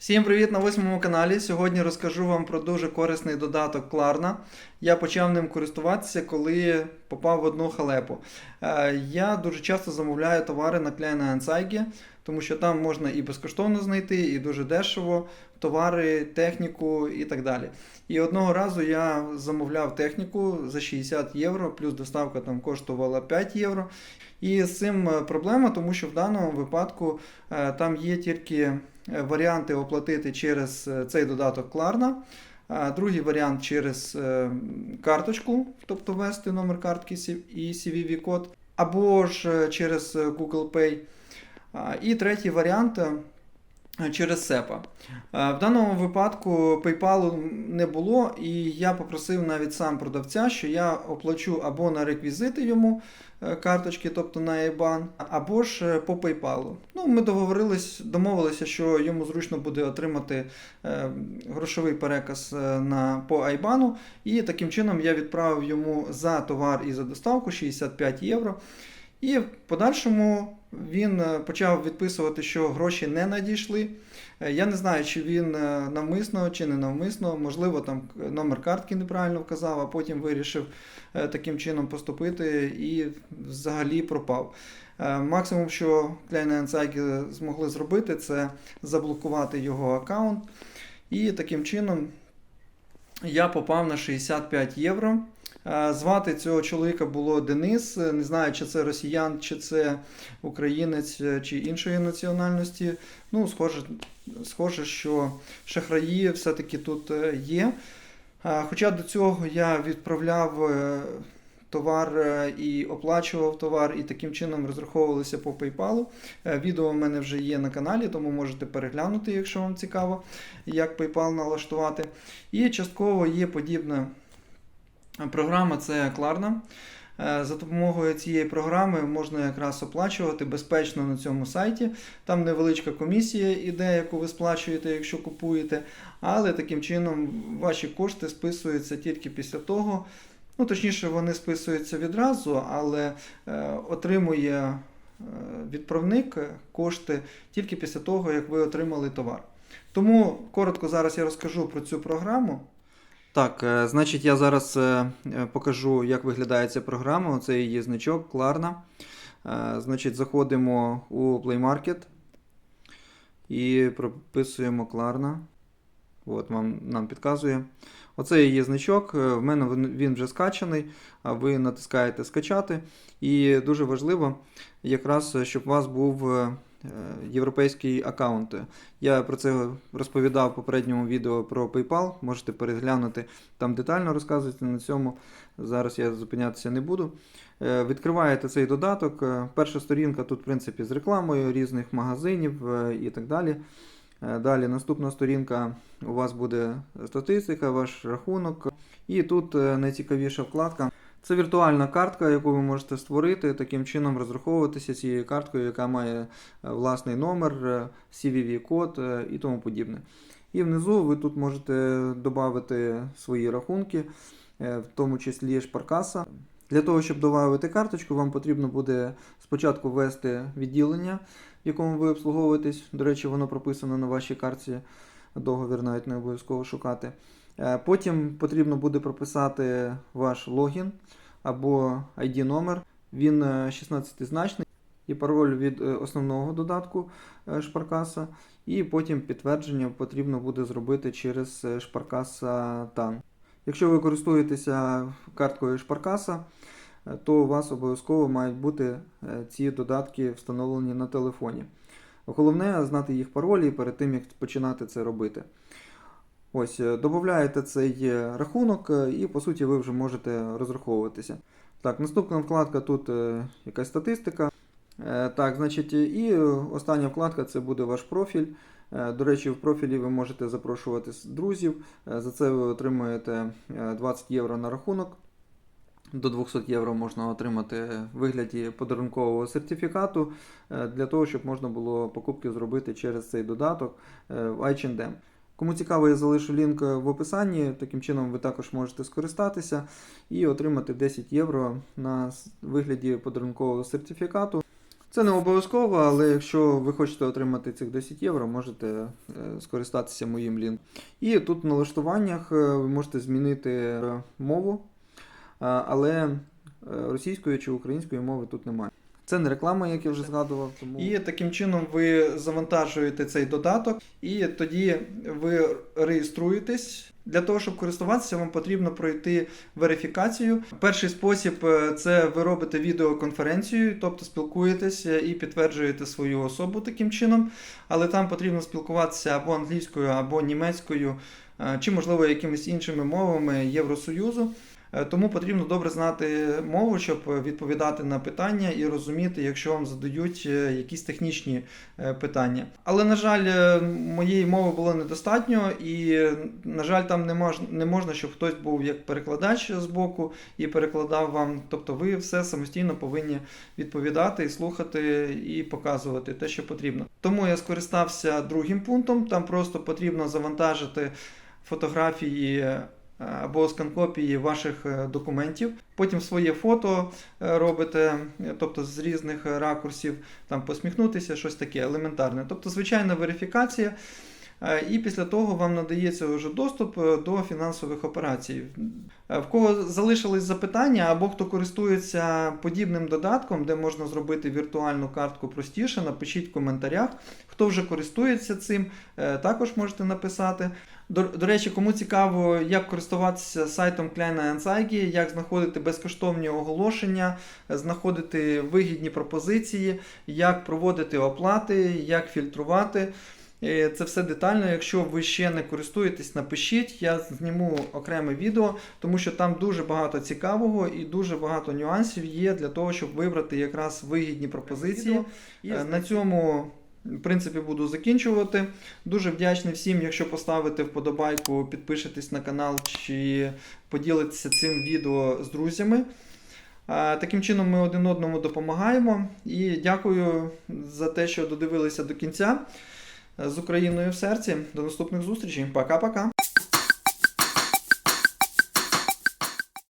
Всім привіт на восьмому каналі. Сьогодні розкажу вам про дуже корисний додаток Klarna. Я почав ним користуватися, коли попав в одну халепу. Е, Я дуже часто замовляю товари на Kleinanzeigen, тому що там можна і безкоштовно знайти, і дуже дешево товари, техніку і так далі. І одного разу я замовляв техніку за 60 євро, плюс доставка там коштувала 5 євро. І з цим е, проблема, тому що в даному випадку е, там є тільки варіанти оплатити через е, цей додаток Klarna. Другий варіант через е, карточку, тобто ввести номер картки і CVV-код, або ж е, через е, Google Pay. І третій варіант е, через SEPA. Е, В даному випадку PayPal не було, і я попросив навіть сам продавця, що я оплачу або на реквізити йому е, карточки, тобто на IBAN, або ж е, по PayPal. Ну, ми договорились, домовилися, що йому зручно буде отримати е, грошовий переказ е, на, по IBAN, і таким чином я відправив йому за товар і за доставку 65 євро. І в подальшому він е, почав відписувати, що гроші не надійшли. Е, Я не знаю, чи він е, навмисно чи не навмисно, можливо, там номер картки неправильно вказав, а потім вирішив таким чином поступити і взагалі пропав. Максимум, що Kleinanzeigen змогли зробити, це заблокувати його аккаунт. І таким чином я попав на 65 євро. Е, Звати цього чоловіка було Денис. Е, Не знаю, чи це росіян, чи це українець, е, чи іншої національності. Ну, схоже, схоже, що шахраї все-таки тут є. Хоча до цього я відправляв товар і оплачував товар, і таким чином розраховувалися по PayPal. Відео в мене вже є на каналі, тому можете переглянути, якщо вам цікаво, як PayPal налаштувати. І частково є подібна програма це Klarna. Е, За допомогою цієї програми можна якраз оплачувати безпечно на цьому сайті. Там невеличка комісія іде, яку ви сплачуєте, якщо купуєте, але таким чином ваші кошти списуються тільки після того. Ну, точніше, вони списуються відразу, але е, отримує е, відправник кошти тільки після того, як ви отримали товар. Тому коротко зараз я розкажу про цю програму. Так, е, значить, я зараз е, е, покажу, як виглядає ця програма. Оце її значок. Е, Значить, заходимо у Play Market і прописуємо Klarna. От вам нам підказує. Оце її значок. В мене він- вже скачаний, а ви натискаєте скачати. І дуже важливо, якраз, щоб у вас був е, е, європейський аккаунт. Я про це розповідав в попередньому відео про PayPal. Можете переглянути там детально розказується на цьому. Зараз я зупинятися не буду. Е, Відкриваєте цей додаток. Е, Перша сторінка тут, в принципі, з рекламою різних магазинів і так далі. Далі наступна сторінка у вас буде статистика, ваш рахунок. І тут найцікавіша вкладка. Це віртуальна картка, яку ви можете створити, таким чином розраховуватися цією карткою, яка має е, власний номер, е, CVV-код е, і тому подібне. І внизу ви тут можете додати свої рахунки, в тому числі шпаркаса. Для того, щоб додати карточку, вам потрібно буде спочатку ввести відділення, в якому ви обслуговуєтесь. До речі, воно прописано на вашій картці. Договір навіть не обов'язково шукати. Е, Потім потрібно буде прописати ваш логін або ID номер. Він 16-значний і пароль від е, основного додатку е, шпаркаса. І потім підтвердження потрібно буде зробити через е, шпаркаса TAN. Якщо ви користуєтеся карткою шпаркаса, е, то у вас обов'язково мають бути е, ці додатки встановлені на телефоні. Головне знати їх паролі перед тим, як починати це робити. Ось, е, додаєте цей е, рахунок, е, і по суті ви вже можете розраховуватися. Так, наступна вкладка тут якась статистика. Так, значить, і остання вкладка це буде ваш профіль. До речі, в профілі ви можете запрошувати друзів. За це ви отримуєте е, 20 євро на рахунок. До 200 євро можна отримати в вигляді подарункового сертифікату для того, щоб можна було покупки зробити через цей додаток в H&M. Кому цікаво, я залишу лінк в описанні. Таким чином ви також можете скористатися і отримати 10 євро на вигляді подарункового сертифікату. Це не обов'язково, але якщо ви хочете отримати цих 10 євро, можете е, скористатися моїм лінком. І тут в налаштуваннях е, ви можете змінити е, мову, е, але е, російської чи української мови тут немає. Це не реклама, як я вже згадував. Тому... І таким чином ви завантажуєте цей додаток, і тоді ви реєструєтесь. Для того, щоб користуватися, вам потрібно пройти верифікацію. Перший спосіб е, це ви робите відеоконференцію, тобто спілкуєтеся і підтверджуєте свою особу таким чином. Але там потрібно спілкуватися або англійською, або німецькою, е, чи, можливо, якимись іншими мовами Євросоюзу. Е, Тому потрібно добре знати мову, щоб відповідати на питання і розуміти, якщо вам задають е, якісь технічні е, питання. Але, на жаль, моєї мови було недостатньо, і, на жаль, там не можна, не можна, щоб хтось був як перекладач з боку і перекладав вам. Тобто ви все самостійно повинні відповідати слухати і показувати те, що потрібно. Тому я скористався другим пунктом. Там просто потрібно завантажити фотографії або скан-копії ваших е, документів. Потім своє фото е, робите, е, тобто з різних е, ракурсів, там посміхнутися, щось таке елементарне. Тобто звичайна верифікація. Е, І після того вам надається вже доступ е, до фінансових операцій. Е, В кого залишились запитання, або хто користується подібним додатком, де можна зробити віртуальну картку простіше, напишіть в коментарях. Хто вже користується цим, також можете написати. До, до речі, кому цікаво, як користуватися сайтом Kleine Anzeige, як знаходити безкоштовні оголошення, знаходити вигідні пропозиції, як проводити оплати, як фільтрувати. Е, Це все детально. Якщо ви ще не користуєтесь, напишіть. Я зніму окреме відео, тому що там дуже багато цікавого і дуже багато нюансів є для того, щоб вибрати якраз вигідні пропозиції. Е, На цьому. В принципі, буду закінчувати. Дуже вдячний всім, якщо поставите вподобайку, підпишетесь на канал чи поділитеся цим відео з друзями. Таким чином ми один одному допомагаємо. І дякую за те, що додивилися до кінця. З Україною в серці. До наступних зустрічей. Пока-пока.